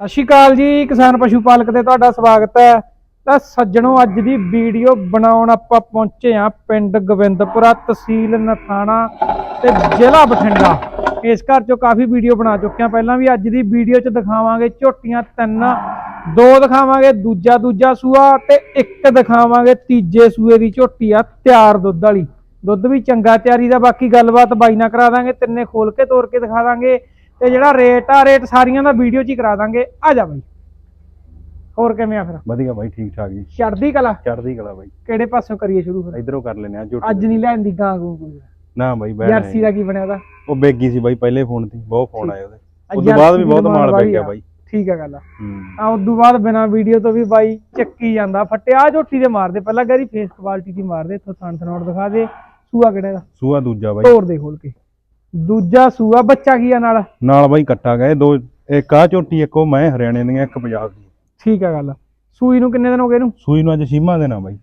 ਸਤਿ ਸ਼੍ਰੀ ਅਕਾਲ ਜੀ, ਕਿਸਾਨ ਪਸ਼ੂ ਪਾਲਕ ਤੇ ਤੁਹਾਡਾ ਸਵਾਗਤ ਹੈ। ਤਾਂ ਸੱਜਣੋ, ਅੱਜ ਦੀ ਵੀਡੀਓ ਬਣਾਉਣ ਆਪਾਂ ਪਹੁੰਚੇ ਆ ਪਿੰਡ ਗੋਬਿੰਦਪੁਰਾ ਤਹਿਸੀਲ ਨਥਾਣਾ ਤੇ ਜ਼ਿਲ੍ਹਾ ਬਠਿੰਡਾ। ਇਸ ਘਰ ਚੋਂ ਕਾਫੀ ਵੀਡੀਓ ਬਣਾ ਚੁੱਕੇ ਆ ਪਹਿਲਾਂ ਵੀ ਅੱਜ ਦੀ ਵੀਡੀਓ 'ਚ ਦਿਖਾਵਾਂਗੇ ਝੋਟੀਆਂ ਤਿੰਨ, ਦੋ ਦਿਖਾਵਾਂਗੇ, ਦੂਜਾ ਦੂਜਾ ਸੂਆ ਤੇ ਇੱਕ ਦਿਖਾਵਾਂਗੇ ਤੀਜੇ ਸੂਏ ਦੀ ਝੋਟੀ ਆ ਤਿਆਰ ਦੁੱਧ ਵਾਲੀ। ਦੁੱਧ ਵੀ ਚੰਗਾ, ਤਿਆਰੀ ਦਾ ਬਾਕੀ ਗੱਲਬਾਤ ਬਾਈ ਨਾਲ ਕਰਾ ਦਾਂਗੇ, ਤਿੰਨੇ ਖੋਲ ਕੇ ਤੋੜ ਕੇ ਦਿਖਾ ਦਾਂਗੇ। ਤੇ ਜਿਹੜਾ ਰੇਟ ਆ ਰੇਟ ਸਾਰੀਆਂ ਦਾ ਵੀਡੀਓ 'ਚ ਹੀ ਕਰਾ ਦਾਂਗੇ। ਆ ਜਾ ਬਾਈ। ਹੋਰ ਕਿਵੇਂ ਆ ਫਿਰ? ਵਧੀਆ ਬਾਈ ਠੀਕ ਠਾਕ ਜੀ। ਚੜਦੀ ਕਲਾ? ਚੜ੍ਹਦੀ ਕਲਾ ਬਾਈ। ਕਿਹੜੇ ਪਾਸੋਂ ਕਰੀਏ ਸ਼ੁਰੂ ਫਿਰ? ਇਧਰੋਂ ਕਰ ਲੈਨੇ ਆ ਝੋਟੀ ਅੱਜ ਨਹੀਂ। ਲੈਣ ਦੀ ਗਾਂ ਗੂੰ ਕੋਈ। ਨਾ ਬਾਈ ਬੈਠ ਜਰਸੀ ਦਾ ਕੀ ਬਣਿਆ ਉਹਦਾ? ਉਹ ਬੇਗੀ ਸੀ ਬਾਈ ਪਹਿਲੇ ਫੋਨ ਤੇ। ਬਹੁਤ ਫੋਨ ਆਏ ਉਹਦੇ। ਉਸ ਤੋਂ ਬਾਅਦ ਵੀ ਬਹੁਤ ਮਾਲ ਪੈ ਗਿਆ। ਬਾਈ। ਠੀਕ ਆ ਗੱਲ ਆ। ਹੂੰ। ਆ ਉਦੋਂ ਬਾਅਦ ਬਿਨਾ ਵੀਡੀਓ ਤੋਂ ਵੀ ਬਾਈ ਚੱਕੀ ਜਾਂਦਾ। ਫਟਿਆ ਝੋਟੀ ਦੇ ਮਾਰਦੇ। ਪਹਿਲਾਂ ਗੈਰੀ ਫੇਸ ਕੁਆਲਿਟੀ ਦੀ ਮਾਰਦੇ। ਇੱਥੋਂ ਥਣ ਥਣੋੜ ਦਿਖਾ ਦੇ। ਸੂਆ ਕਿਹੜੇ ਦਾ ਸੂਆ ਦੂਜਾ ਬਾਈ। ਤੋੜ ਦੇ ਖੋਲ ਕੇ। ਦੂਜਾ ਸੂਆ ਬੱਚਾ ਕੀ ਆ ਨਾਲ? ਨਾਲ ਬਾਈ ਕੱਟਾ ਗਏ ਦੋ ਇੱਕ ਆ ਝੋਟੀ ਇੱਕ ਉਹ ਮੈਂ ਹਰਿਆਣੇ ਦੀਆਂ ਇੱਕ ਪੰਜਾਬ ਦੀ ਠੀਕ ਆ ਗੱਲ। ਸੂਈ ਨੂੰ ਕਿੰਨੇ ਦਿਨ ਹੋ ਗਏ ਇਹਨੂੰ? ਸੂਈ ਨੂੰ ਅੱਜ ਸੀਮਾ ਦੇਣਾ ਬਾਈ।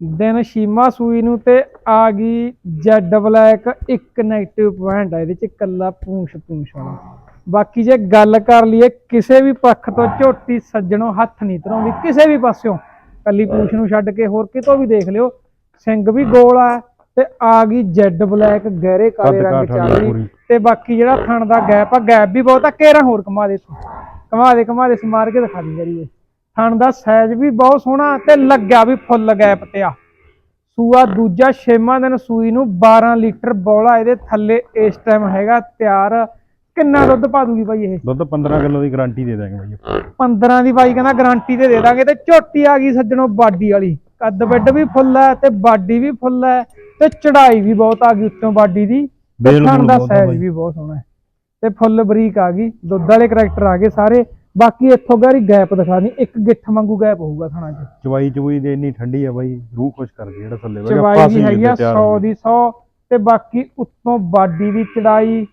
ਦਿਨ ਸ਼ੀਮਾ ਸੂਈ ਨੂੰ ਤੇ ਆ ਗਈ ਜੈਡ ਬਲੈਕ ਇੱਕ 네ਗੇਟਿਵ ਪੁਆਇੰਟ ਆ ਇਹਦੇ ਚ ਕੱਲਾ ਪੂੰਛ ਪੂੰਛ ਵਾਲਾ। ਬਾਕੀ ਜੇ ਗੱਲ ਕਰ ਲਈਏ ਕਿਸੇ ਵੀ ਪੱਖ ਤੋਂ ਝੋਟੀ ਸੱਜਣੋਂ ਹੱਥ ਨਹੀਂ ਧਰਾਉਂਦੀ ਕਿਸੇ ਵੀ ਪਾਸਿਓਂ। ਕੱਲੀ ਪੂੰਛ ਨੂੰ ਛੱਡ ਕੇ ਹੋਰ ਕਿਤੋਂ ਵੀ ਦੇਖ ਲਿਓ ਸਿੰਘ ਵੀ ਗੋਲ ਆ ਤੇ ਆ ਗਈ ਜੈਡ ਬਲੈਕ ਗਹਿਰੇ ਕਾਲੇ ਕੱਦ ਰੰਗ ਕਾਠ ਚ ਵਾਲੀ ਪੂਰੀ। ਤੇ ਬਾਕੀ ਜਿਹੜਾ ਥਣ ਦਾ ਗੈਪ ਆ ਗੈਪ ਵੀ ਬਹੁਤ ਆ ਕੇਰਾ ਹੋਰ ਕਮਾ ਦੇ ਤੂੰ। ਕਮਾ ਦੇ ਕਮਾ ਦੇ ਸਮਾਰ ਕੇ ਦਿਖਾ ਦੀ ਜਰੀ ਥਣ ਦਾ ਸਾਈਜ਼ ਵੀ ਬਹੁਤ ਸੋਹਣਾ ਤੇ ਲੱਗਿਆ ਵੀ ਫੁੱਲ ਗੈਪ ਤੇ ਆ। ਸੂਆ ਦੂਜਾ ਛੇਵਾਂ ਦਿਨ ਸੂਈ ਨੂੰ 12 ਲੀਟਰ ਬੋਲਾ ਇਹਦੇ ਥੱਲੇ ਇਸ ਟਾਈਮ ਹੈਗਾ ਤਿਆਰ। ਕਿੰਨਾ ਦੁੱਧ ਪਾ ਦੂਗੀ ਬਾਈ ਇਹ? ਦੁੱਧ 15 ਕਿਲੋ ਦੀ ਗਾਰੰਟੀ ਦੇ ਦਾਂਗੇ ਬਾਈ। ਆਪਾਂ। 15 ਦੀ ਬਾਈ ਕਹਿੰਦਾ ਗਾਰੰਟੀ ਤੇ ਦੇ ਦਾਂਗੇ ਤੇ ਝੋਟੀ ਆ ਗਈ ਸੱਜਣੋ ਬਾਡੀ ਵਾਲੀ। ਕੱਦ ਬੱਡ ਵੀ ਫੁੱਲ ਹੈ ਤੇ ਬਾਡੀ ਵੀ ਫੁੱਲ ਹੈ ਤੇ ਚੜਾਈ ਵੀ ਬਹੁਤ ਆ ਗਈ ਉੱਤੋਂ ਬਾਡੀ ਦੀ। ਤੇ ਬੇਲ ਥਣ ਬੂਲ ਦਾ ਸਾਈਜ਼। ਵੀ ਬਹੁਤ ਸੋਹਣਾ ਹੈ। ਤੇ ਫੁੱਲ ਬਰੀਕ ਆ ਗਈ ਦੁੱਧ ਵਾਲੇ ਕਰੈਕਟਰ ਆ ਗਏ ਸਾਰੇ। ਬਾਕੀ ਇੱਥੋਂ ਗਾਰੀ ਗੈਪ ਦਿਖਾ ਦੀ ਇੱਕ ਗਿੱਠ ਵਾਂਗੂ ਗੈਪ ਹੋਊਗਾ ਥਣਾ 'ਚ। ਚਵਾਈ ਚਵੂਈ ਦੇ ਇੰਨੀ ਠੰਡੀ ਆ ਬਾਈ ਰੂਹ ਖੁਸ਼ ਕਰ ਗਈ ਜਿਹੜਾ ਥੱਲੇ ਬਾਈ ਚਵਾਈ ਪਾਸੇ ਵੀ ਹੈਗੀ ਆ ਤਿਆਰ 100 ਹੋ ਗਈ। ਦੀ 100 ਤੇ ਬਾਕੀ ਉੱਤੋਂ ਬਾਡੀ ਦੀ ਚੜਾਈ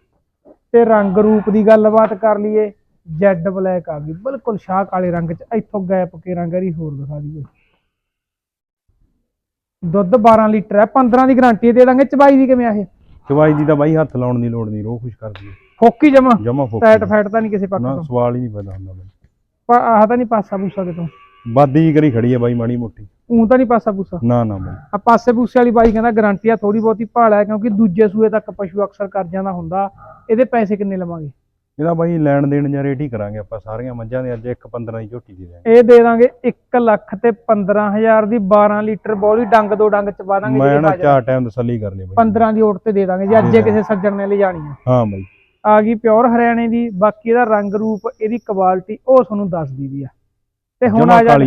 ਤੇ ਰੰਗ ਰੂਪ ਦੀ ਗੱਲਬਾਤ ਕਰ ਲਈਏ। ਜੈਡ ਬਲੈਕ ਆ ਗਈ ਬਿਲਕੁਲ ਸ਼ਾਹ ਕਾਲੇ ਰੰਗ ਚ ਇੱਥੋਂ ਗੈਪ ਕੇ ਰੰਗ ਹਰੀ ਹੋਰ ਦਿਖਾ ਦਈਏ। ਦੁੱਧ 12 ਲੀਟਰ ਹੈ 15 ਦੀ ਗਾਰੰਟੀ ਦੇ ਦਾਂਗੇ ਚਬਾਈ ਦੀ ਕਿਵੇਂ ਆ ਇਹ? ਚਵਾਈ ਦੀ ਤਾਂ ਬਾਈ ਹੱਥ ਲਾਉਣ ਦੀ ਲੋੜ ਨਹੀਂ ਰੂਹ ਖੁਸ਼ ਕਰਦੀ ਹੈ ਫੋਕੀ ਜਮਾ ਜਮਾ ਫੋਕ ਟੈਟ ਫੈਟ ਤਾਂ ਨਹੀਂ ਕਿਸੇ ਪੱਖ ਨਾ ਤੋਂ। ਸਵਾਲ ਹੀ ਨਹੀਂ ਪੈਦਾ ਹੁੰਦਾ ਬਾਈ। ਪਾ- ਆਹ ਤਾਂ ਨਹੀਂ ਪਾਸਾ ਪੂਸਾ ਕਿਤੋਂ? ਬਾਦੀ ਜੀ ਕਰੀ ਖੜੀ ਹੈ ਬਾਈ ਮਾੜੀ ਮੋਟੀ। ਉਂ ਤਾਂ ਨਹੀਂ ਪਾਸਾ ਪੂਸਾ? ਨਾ ਨਾ ਬਾਈ। ਆ ਪਾਸੇ ਪੂਸੇ ਵਾਲੀ ਬਾਈ ਕਹਿੰਦਾ ਗਾਰੰਟੀ ਆ ਥੋੜੀ ਬਹੁਤੀ ਭਾਲ ਹੈ ਕਿਉਂਕਿ ਦੂਜੇ ਸੂਏ ਤੱਕ ਪਸ਼ੂ ਅਕਸਰ ਕਰ ਜਾਂਦਾ ਹੁੰਦਾ। ਇਹਦੇ ਪੈਸੇ ਕਿੰਨੇ ਲਵਾਂਗੇ? ਇਹਦਾ ਬਾਈ ਲੈਣ ਦੇਣ ਜਾਂ ਰੇਟ ਹੀ ਕਰਾਂਗੇ ਆਪਾਂ ਸਾਰੀਆਂ ਮੱਝਾਂ ਦੇ ਅੱਜ ਇੱਕ 15 ਦੀ ਝੋਟੀ ਦੇ ਦਾਂਗੇ ਇਹ ਦੇ ਦਾਂਗੇ 1 ਲੱਖ ਤੇ 15000 ਦੀ 12 ਲੀਟਰ ਬੋਲੀ ਡੰਗ ਦੋ ਡੰਗ ਚ ਪਾ ਦਾਂਗੇ ਮੈਂ ਨਾ ਚਾਰ ਟਾਈਮ ਤਸੱਲੀ ਕਰ ਲਈ ਬਾਈ। 15 ਦੀ ਓਟ ਤੇ ਦੇ ਦਾਂਗੇ ਜੇ ਅੱਜੇ ਕਿਸੇ ਸੱਜਣ ਨੇ ਲਿਜਾਣੀ ਆ। ਹਾਂ ਬਾਈ। ਆ ਗਈ ਪਿਓਰ ਹਰਿਆਣੇ ਦੀ ਬਾਕੀ ਇਹਦਾ ਰੰਗ ਰੂਪ ਇਹਦੀ ਕੁਆਲਿਟੀ ਉਹ ਤੁਹਾਨੂੰ ਦੱਸ ਦੀ ਆ। ਤੇ ਹੁਣ ਆ ਜਾ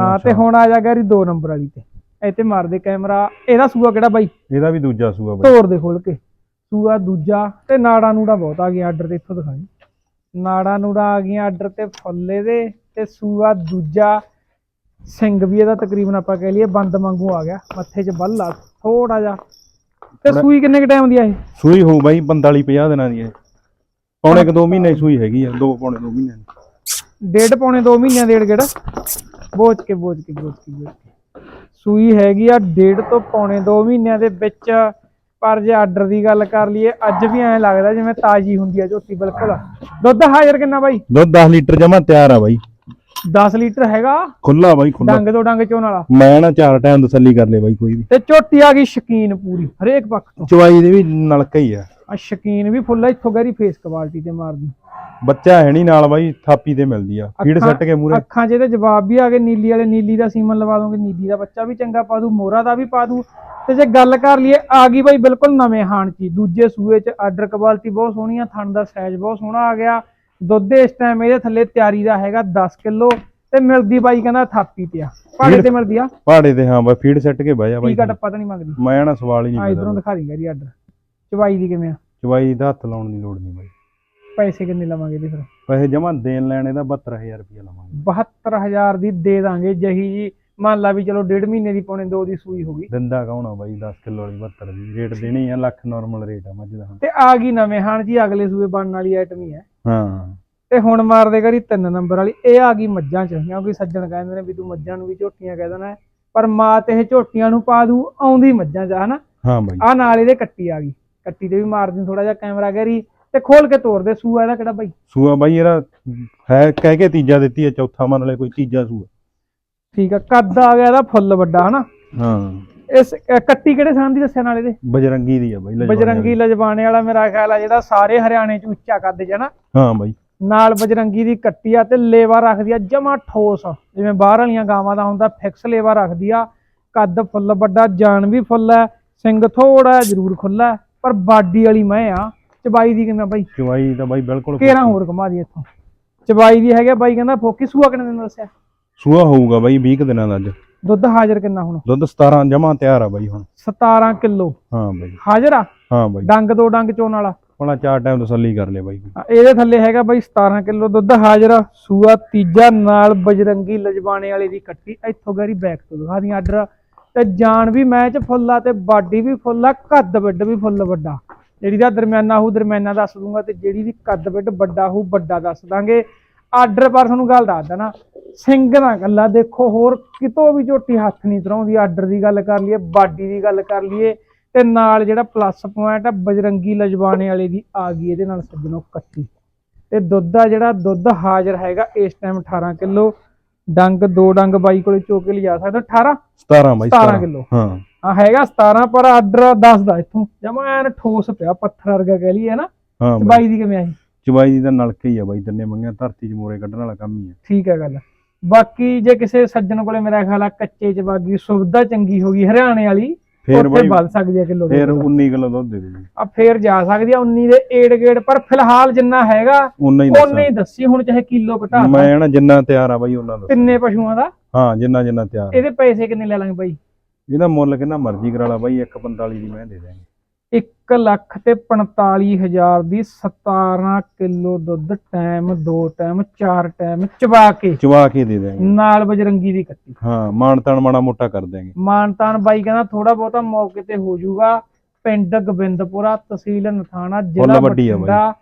ਹਾਂ ਤੇ ਹੁਣ ਆ ਜਾ ਗੈਰੀ 2 ਨੰਬਰ ਵਾਲੀ ਤੇ। ਇੱਥੇ ਮਾਰ ਦੇ ਕੈਮਰਾ ਇਹਦਾ ਸੂਆ ਕਿਹੜਾ ਬਾਈ? ਇਹਦਾ ਵੀ ਦੂਜਾ ਸੂਆ ਬਾਈ। ਤੋੜ ਦੇ ਖੋਲ ਕੇ। ਸੂਆ ਦੂਜਾ ਤੇ ਨਾੜਾ ਨੂੜਾ ਬਹੁਤ ਆ ਗਿਆ ਆਰਡਰ ਤੇ ਇੱਥੋਂ ਦਿਖਾਈ। ਨਾੜਾ ਨੂੜਾ ਆ ਗਈਆਂ ਆਰਡਰ ਤੇ ਫੁੱਲੇ ਦੇ ਤੇ ਸੂਆ ਦੂਜਾ। ਸਿੰਘ ਵੀ ਇਹਦਾ ਤਕਰੀਬਨ ਆਪਾਂ ਕਹਿ ਲਈਏ ਬੰਦ ਵਾਂਗੂ ਆ ਗਿਆ। ਮੱਥੇ 'ਚ ਬੱਲ ਆ ਥੋੜਾ ਜਿਹਾ। ਤੇ ਸੂਈ ਕਿੰਨੇ ਕ ਟਾਈਮ ਦੀ ਆ ਇਹ? ਸੂਈ ਹੋਊ ਬਾਈ 45 50 ਦਿਨਾਂ ਦੀ ਇਹ। ਪੌਣੇ ਕ 2 ਮਹੀਨੇ ਦੀ ਸੂਈ ਹੈਗੀ ਆ ਦੋ ਪੌਣੇ 2 ਮਹੀਨੇ ਦੀ। ਡੇਢ ਪੌਣੇ 2 ਮਹੀਨਿਆਂ ਦੇ ਗੇੜ। ਬੋਝ ਕੇ ਬੋਝ ਕੇ ਬੋਝ ਕੇ ਬੋਝ ਕੇ। ਸੂਈ ਹੈਗੀ ਆ ਡੇਢ ਤੋਂ ਪੌਣੇ 2 ਮਹੀਨਿਆਂ ਦੇ ਵਿੱਚ। ਪਰ ਜੇ ਆਰਡਰ ਦੀ ਗੱਲ ਕਰ ਲਈਏ ਅੱਜ ਵੀ ਐਂ ਲੱਗਦਾ ਜਿਵੇਂ ਤਾਜ਼ੀ ਹੁੰਦੀ ਆ ਝੋਟੀ ਬਿਲਕੁਲ। ਦੁੱਧ ਹਾਜ਼ਰ ਕਿੰਨਾ ਬਾਈ? ਦੁੱਧ 10 ਲੀਟਰ ਜਮਾ ਤਿਆਰ ਆ ਬਾਈ। 10 ਲੀਟਰ ਹੈਗਾ? ਖੁੱਲਾ ਬਾਈ ਖੁੱਲਾ ਡੰਗ ਤੋਂ ਡੰਗ ਚੋਣ ਵਾਲਾ। ਮੈਂ ਨਾ ਚਾਰ ਟਾਈਮ ਤਸੱਲੀ ਕਰ ਲਈ ਬਾਈ ਕੋਈ ਵੀ। ਤੇ ਝੋਟੀ ਆ ਗਈ ਸ਼ਕੀਨ ਪੂਰੀ ਹਰੇਕ ਪੱਖ ਤੋਂ। ਚਵਾਈ ਦੇ ਵੀ ਨਲਕਾ ਹੀ ਆ। ਆ ਸ਼ਕੀਨ ਵੀ ਫੁੱਲ ਆ, ਇੱਥੋਂ ਗੈਰੀ ਫੇਸ ਕੁਆਲਿਟੀ ਤੇ ਮਾਰਦੀ। ਬੱਚਾ ਹੈ ਨਹੀਂ ਨਾਲ ਬਾਈ ਥਾਪੀ ਤੇ ਮਿਲਦੀ ਆ। ਫੀਡ ਸੱਟ ਕੇ ਮੂਰੇ ਅੱਖਾਂ 'ਚ ਇਹਦੇ ਜਵਾਬ ਵੀ ਆ ਗਏ ਨੀਲੀ ਵਾਲੇ ਨੀਲੀ ਦਾ ਸੀਮਨ ਲਵਾ ਦੋਗੇ ਨੀਲੀ ਦਾ ਬੱਚਾ ਵੀ ਚੰਗਾ ਪਾ ਦੂ ਮੋਰਾ ਦਾ ਵੀ ਪਾ ਦੂ ਤੇ ਜੇ ਗੱਲ ਕਰ ਲਈਏ ਆ ਗਈ ਬਾਈ ਬਿਲਕੁਲ ਨਵੇਂ ਹਾਣ ਚ। ਦੂਜੇ ਸੂਏ 'ਚ ਆਰਡਰ ਕੁਆਲਿਟੀ ਬਹੁਤ ਸੋਹਣੀ ਆ ਥਣ ਦਾ ਸਾਈਜ਼ ਬਹੁਤ ਸੋਹਣਾ ਆ ਗਿਆ। ਦੁੱਧ ਇਸ ਟਾਈਮ ਇਹਦੇ ਥੱਲੇ ਤਿਆਰੀ ਦਾ ਹੈਗਾ 10 ਕਿਲੋ। ਤੇ ਮਿਲਦੀ ਬਾਈ ਕਹਿੰਦਾ ਥਾਪੀ ਤੇ ਆ। ਭਾੜੇ ਤੇ ਮਿਲਦੀ ਆ? ਪਹਾੜੇ ਤੇ ਹਾਂ ਬਾਈ ਫੀਡ ਸੱਟ ਕੇ ਬਹਿ ਜਾ ਬਾਈ ਟੀਕਾ ਟੱਪਾ ਤਾਂ। ਨਹੀਂ ਮੰਗਦੀ। ਮੈਂ ਨਾ ਸਵਾਲ ਹੀ ਆ ਨਹੀਂ ਇਧਰੋਂ ਪੈਦਾ ਦਿਖਾ ਦਿੰਗਾ ਜੀ ਆਰਡਰ ਚਵਾਈ ਦੀ ਕਿਵੇਂ ਆ? ਚਵਾਈ ਦਾ ਹੱਥ ਲਾਉਣ ਦੀ ਲੋੜ ਨਹੀਂ ਬਾਈ। ਪੈਸੇ ਕਿੰਨੇ ਲਵਾਂਗੇ ਇਹਦੇ ਫਿਰ? ਵੈਸੇ ਜਮਾ ਦੇਣ ਲੈਣ ਇਹਦਾ 72000 ਰੁਪਏ ਲਵਾਂਗੇ। 72000 ਦੀ ਦੇ ਦਾਂਗੇ ਜਹੀ ਜੀ। ਮੰਨ ਲਾ ਵੀ ਚਲੋ ਡੇਢ ਮਹੀਨੇ ਦੀ ਪੌਣੇ ਦੋ ਦੀ ਸੂਈ ਹੋ ਗਈ। ਦਿੰਦਾ ਕੌਣ ਬਾਈ? 10 ਕਿਲੋ ਵਾਲੀ 72 ਦੀ। ਰੇਟ ਦੇਣੀ ਆ ਲੱਖ ਨਾਰਮਲ ਰੇਟ ਆ ਮੱਝ ਦਾ। ਤੇ ਆ ਗਈ ਨਵੇਂ ਹਾਣ ਜੀ ਅਗਲੇ ਸੂਏ ਬਣਨ ਵਾਲੀ ਆਈਟਮ ਹੀ ਹੈ। ਹਾਂ। ਤੇ ਹੁਣ ਮਾਰਦੇ ਕਰੀ ਤਿੰਨ ਨੰਬਰ ਵਾਲੀ। ਇਹ ਆ ਗਈ ਮੱਝਾਂ ਚ ਕਿਉਂਕਿ ਸੱਜਣ ਕਹਿੰਦੇ ਨੇ ਵੀ ਤੂੰ ਮੱਝਾਂ ਨੂੰ ਵੀ ਝੋਟੀਆਂ ਕਹਿ ਦੇਣਾ ਹੈ। ਪਰ ਮਾਂ ਤੇ ਇਹ ਝੋਟੀਆਂ ਨੂੰ ਪਾ ਦੂ ਆਉਂਦੀ ਮੱਝਾਂ ਚ ਹਨਾ? ਹਾਂ ਬਾਈ। ਆ ਨਾਲ ਇਹਦੇ ਕੱਟੀ ਆ ਗਈ। ਕੱਟੀ ਤੇ ਵੀ ਮਾਰ ਦੀ ਥੋੜਾ ਜਿਹਾ ਕੈਮਰਾ ਗੈਰੀ ਤੇ ਖੋਲ ਕੇ ਤੋੜ ਦੇ ਸੂਆ ਇਹਦਾ ਕਿਹੜਾ ਬਾਈ? ਸੂਆ ਬਾਈ ਇਹਦਾ ਹੈ ਕਹਿ ਕੇ ਤੀਜਾ ਦਿੱਤੀ ਹੈ ਚੌਥਾ ਮੰਨ ਲੈ ਕੋਈ ਤੀਜਾ ਸੂਆ। ਠੀਕ ਆ ਕੱਦ ਆ ਗਿਆ ਇਹਦਾ ਫੁੱਲ ਵੱਡਾ ਹਨਾ? ਹਾਂ। ਇਸ ਅ, ਕੱਟੀ ਕਿਹੜੇ ਸਾਨ ਦੀ ਦੱਸਿਆ ਨਾਲ ਇਹਦੇ? ਬਜਰੰਗੀ ਦੀ ਆ ਬਾਈ ਲਜਵਾਨੇ ਬਜਰੰਗੀ ਲਜਵਾਣੇ ਵਾਲਾ ਮੇਰਾ ਖਿਆਲ ਆ ਜਿਹੜਾ ਸਾਰੇ ਹਰਿਆਣੇ ਚ ਉੱਚਾ ਕੱਦ ਚ ਨਾ ਹਾਂ ਬਾਈ। ਨਾਲ ਬਜਰੰਗੀ ਦੀ ਕੱਟੀ ਆ ਤੇ ਲੇਵਾ ਰੱਖਦੀ ਆ ਜਮਾ ਠੋਸ। ਜਿਵੇਂ ਬਾਹਰ ਵਾਲੀਆਂ ਗਾਵਾਂ ਦਾ ਹੁੰਦਾ ਫਿਕਸ ਲੇਵਾ ਰੱਖਦੀ ਆ। ਕੱਦ ਫੁੱਲ ਵੱਡਾ ਜਾਨ ਵੀ ਫੁੱਲ ਹੈ ਸਿੰਘ ਥੋੜਾ ਜ਼ਰੂਰ ਖੁੱਲਾ ਹੈ, ਪਰ ਬਾਡੀ ਵਾਲੀ ਮੈਂ ਆ ਚਬਾਈ ਦੀ ਕਿਵੇਂ ਆ ਬਾਈ। ਚਵਾਈ ਤਾਂ ਬਾਈ ਬਿਲਕੁਲ ਕੇਰਾਂ ਹੋਰ ਘੁਮਾ ਦੀ ਇੱਥੋਂ। ਚਬਾਈ ਦੀ ਹੈਗਾ ਬਾਈ ਕਹਿੰਦਾ ਫੋਕੀ ਸੂਆ ਕਿੰਨੇ ਦਿਨ ਦੱਸਿਆ? ਸੂਆ ਹੋਊਗਾ ਬਾਈ 20 ਕੁ ਦਿਨਾਂ ਦਾ ਅੱਜ। ਦੁੱਧ ਹਾਜ਼ਰ ਕਿੰਨਾ ਹੁਣ? ਦੁੱਧ 17 ਜਮਾ ਤਿਆਰ ਆ ਬਾਈ ਹੁਣ। 17 ਕਿਲੋ। ਹਾਂ ਬਾਈ। ਹਾਜ਼ਰ ਆ? ਹਾਂ ਬਾਈ। ਡੰਗ ਦੋ ਡੰਗ ਚੋਣ ਵਾਲਾ। ਆਪਣਾ ਚਾਰ ਟਾਈਮ ਤਸੱਲੀ ਕਰ ਲੈ ਬਾਈ। ਇਹਦੇ ਥੱਲੇ ਹੈਗਾ ਬਾਈ 17 ਕਿਲੋ ਦੁੱਧ ਹਾਜ਼ਰ ਆ। ਸੂਆ ਤੀਜਾ ਨਾਲ ਬਜਰੰਗੀ ਲਜਵਾਣੇ ਵਾਲੇ ਦੀ ਕੱਟੀ। ਇੱਥੋਂ ਗਰੀ ਬੈਕ ਤੋਂ ਦਿਖਾ ਦੀ ਆਰਡਰ ਤੇ ਜਾਨ ਵੀ ਮੈਚ ਫੁੱਲ ਆ ਤੇ ਬਾਡੀ ਵੀ ਫੁੱਲ ਆ, ਕੱਦ ਵੱਡ ਵੀ ਫੁੱਲ ਵੱਡਾ। ਜਿਹੜੀ ਦਾ ਦਰਮਿਆਨਾ ਹੋਊ, ਦਰਮਿਆਨਾ ਦੱਸ ਦੂੰਗਾ ਤੇ ਜਿਹੜੀ ਦੀ ਕੱਦ ਵੱਡ ਵੱਡਾ ਹੋਊ, ਵੱਡਾ ਦੱਸ ਦਾਂਗੇ। ਆਰਡਰ ਪਰ ਤੁਹਾਨੂੰ ਗੱਲ ਦੱਸ ਦੇਣਾ, ਸਿੰਘ ਨਾ ਗੱਲਾਂ ਦੇਖੋ, ਹੋਰ ਕਿਤੋਂ ਵੀ ਝੋਟੀ ਹੱਥ ਨਹੀਂ ਤਰਾਉਂਦੀ ਆਰਡਰ ਦੀ ਗੱਲ ਕਰ ਲਈਏ, ਬਾਡੀ ਦੀ ਗੱਲ ਕਰ ਲਈਏ, ਤੇ ਨਾਲ ਜਿਹੜਾ ਪਲੱਸ ਪੁਆਇੰਟ ਆ, ਬਜਰੰਗੀ ਲਜਵਾਣੇ ਵਾਲੇ ਦੀ ਆ ਗਈ, ਇਹਦੇ ਨਾਲ ਸੱਜਣੋ ਕੱਟੀ। ਤੇ ਦੁੱਧ ਆ ਜਿਹੜਾ, ਦੁੱਧ ਹਾਜ਼ਰ ਹੈਗਾ ਇਸ ਟਾਈਮ 18 ਕਿਲੋ। ਡੰਗ ਦੋ ਡੰਗ ਬਾਈ ਕੋਲੇ ਚੋ ਕੇ ਲਿਜਾ ਸਕਦਾ 18 17 ਬਾਈ 17 ਕਿਲੋ। ਹਾਂ। ਆ ਹੈਗਾ 17 ਪਰ ਆਰਡਰ ਦੱਸਦਾ ਇੱਥੋਂ। ਜਮਾ ਐਨ ਠੋਸ ਪਿਆ ਪੱਥਰ ਵਰਗਾ ਕਹਿ ਲਈਏ ਨਾ? ਹਾਂ ਬਾਈ। ਬਾਈ ਦੀ ਕਿਵੇਂ ਆਈ? ਚਵਾਈ ਦੀ ਤਾਂ ਨਲਕੇ ਹੀ ਆ ਬਾਈ ਤਿੰਨੇ ਮੰਗਿਆ ਧਰਤੀ 'ਚ ਮੋਰੇ ਕੱਢਣ ਵਾਲਾ ਕੰਮ ਹੀ ਆ। ਠੀਕ ਹੈ ਗੱਲ। ਬਾਕੀ ਜੇ ਕਿਸੇ ਸੱਜਣ ਕੋਲੇ ਮੇਰਾ ਖਿਆਲ ਆ ਕੱਚੇ ਚ ਬਾਗੀ ਸੁਵਿਧਾ ਚੰਗੀ ਹੋ ਗਈ ਹਰਿਆਣੇ ਵਾਲੀ। ਫੇਰ ਉੱਥੇ ਬਾਈ ਵੱਧ ਸਕਦੀ ਹੈ ਕਿਲੋ ਫੇਰ 19 ਕਿਲੋ ਦੁੱਧ ਦੇ ਦੇ ਆ ਫੇਰ ਜਾ ਸਕਦੀ ਆ 19 ਦੇ ਏੜ ਗੇੜ ਪਰ ਫਿਲਹਾਲ ਜਿੰਨਾ ਹੈਗਾ ਉਨਾ ਹੀ ਉਹਨੇ ਹੀ ਦੱਸੀ ਹੁਣ ਚਾਹੇ ਕਿਲੋ ਘਟਾ ਤਾ। ਮੈਂ ਨਾ ਜਿੰਨਾ ਤਿਆਰ ਆ ਬਾਈ ਉਹਨਾਂ ਦਾ ਤਿੰਨੇ ਪਸ਼ੂਆਂ ਦਾ? ਹਾਂ ਜਿੰਨਾ ਜਿੰਨਾ ਤਿਆਰ ਆ। ਇਹਦੇ ਪੈਸੇ ਕਿੰਨੇ ਲੈ ਲਾਂਗੇ ਬਾਈ? ਇਹਦਾ ਮੁੱਲ ਕਿੰਨਾ ਮਰਜ਼ੀ ਕਰਾ ਲਾ ਬਾਈ 145 ਦੀ ਮੈਂ ਦੇ ਦਾਂਗੇ 1 ਲੱਖ ਤੇ 45000 ਦੀ 17 ਕਿਲੋ ਦੁੱਧ ਟਾਈਮ ਦੋ ਟਾਈਮ ਚਾਰ ਟਾਈਮ ਚਬਾ ਕੇ। ਚਵਾ ਕੇ ਦੇ ਦਾਂਗੇ ਨਾਲ ਬਜਰੰਗੀ ਦੀ ਕੱਟੀ। ਹਾਂ ਮਾਣ ਤਾਣ ਮਾੜਾ ਮੋਟਾ ਕਰ ਦਾਂਗੇ ਮਾਨਤਾਨ ਬਾਈ ਕਹਿੰਦਾ ਥੋੜਾ ਬਹੁਤਾ ਮੌਕੇ ਤੇ ਹੋ ਜਾਊਗਾ। ਪਿੰਡ ਗੋਬਿੰਦਪੁਰਾ ਤਹਿਸੀਲ ਨਥਾਣਾ ਜ਼ਿਲ੍ਹਾ। ਬਠਿੰਡਾ।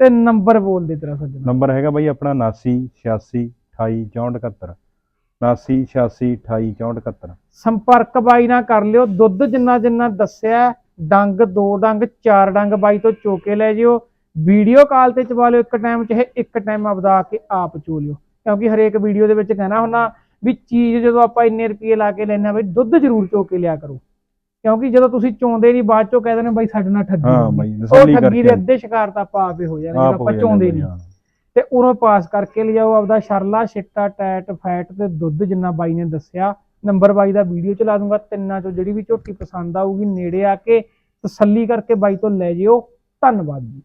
ਤੇ ਨੰਬਰ ਬੋਲ ਦੇ ਤੇਰਾ ਸੱਜਣਾ। ਨੰਬਰ ਹੈਗਾ ਬਾਈ ਆਪਣਾ 79 86 28 64 71 79 86 28 64 71 ਸੰਪਰਕ ਬਾਈ ਨਾਲ ਕਰ ਲਿਓ। ਦੁੱਧ ਜਿੰਨਾ ਜਿੰਨਾ ਦੱਸਿਆ ਡੰਗ ਦੋ ਡੰਗ ਚਾਰ ਡੰਗ ਬਾਈ ਤੋਂ ਚੋਕੇ ਲੈ ਜਿਓ। ਵੀਡੀਓ ਕਾਲ ਤੇ ਚਵਾ ਲਿਓ ਇੱਕ ਟਾਈਮ ਚਾਹੇ ਇੱਕ ਟਾਈਮ ਆਪਦਾ ਆ ਕੇ ਆਪ ਚੋ ਲਿਓ। ਕਿਉਂਕਿ ਹਰੇਕ ਵੀਡੀਓ ਦੇ ਵਿੱਚ ਕਹਿਣਾ ਹੁੰਦਾ ਵੀ ਚੀਜ਼ ਜਦੋਂ ਆਪਾਂ ਇੰਨੇ ਰੁਪਏ ਲਾ ਕੇ ਲੈਣਾ ਬਈ ਦੁੱਧ ਜ਼ਰੂਰ ਚੋ ਕੇ ਲਿਆ ਕਰੋ। ਕਿਉਂਕਿ ਜਦੋਂ ਤੁਸੀਂ ਚੋਂਦੇ ਨਹੀਂ ਬਾਅਦ ਚੋਂ ਕਹਿ ਦਿੰਦੇ ਬਾਈ ਸਾਡੇ ਨਾਲ ਠੱਗੀ ਹਾਂ। ਬਾਈ ਉਹ ਤਸੱਲੀ ਠੱਗੀ ਦੇ ਕਰਕੇ ਅੱਧੇ ਸ਼ਿਕਾਰ ਤਾਂ ਆਪਾਂ ਆਪੇ ਹੋ ਜਾਣਗੇ ਆਪ ਜਦੋਂ ਹੋ ਆਪਾਂ ਚੋਂਦੇ ਨਹੀਂ। ਤੇ ਉਰੋਂ ਪਾਸ ਕਰਕੇ ਲਿਜਾਓ ਆਪਦਾ ਸ਼ਰਲਾ ਛਿੱਟਾ ਟੈਟ ਫੈਟ ਤੇ ਦੁੱਧ ਜਿੰਨਾ ਬਾਈ ਨੇ ਦੱਸਿਆ। ਨੰਬਰ ਬਾਈ ਦਾ ਵੀਡੀਓ ਚਲਾ ਦੂੰਗਾ, ਤਿੰਨਾਂ ਚੋਂ ਜਿਹੜੀ ਵੀ ਝੋਟੀ ਪਸੰਦ ਆਊਗੀ ਨੇੜੇ ਆ ਕੇ ਤਸੱਲੀ ਕਰਕੇ ਬਾਈ ਤੋਂ ਲੈ ਜਿਓ। ਧੰਨਵਾਦ ਜੀ।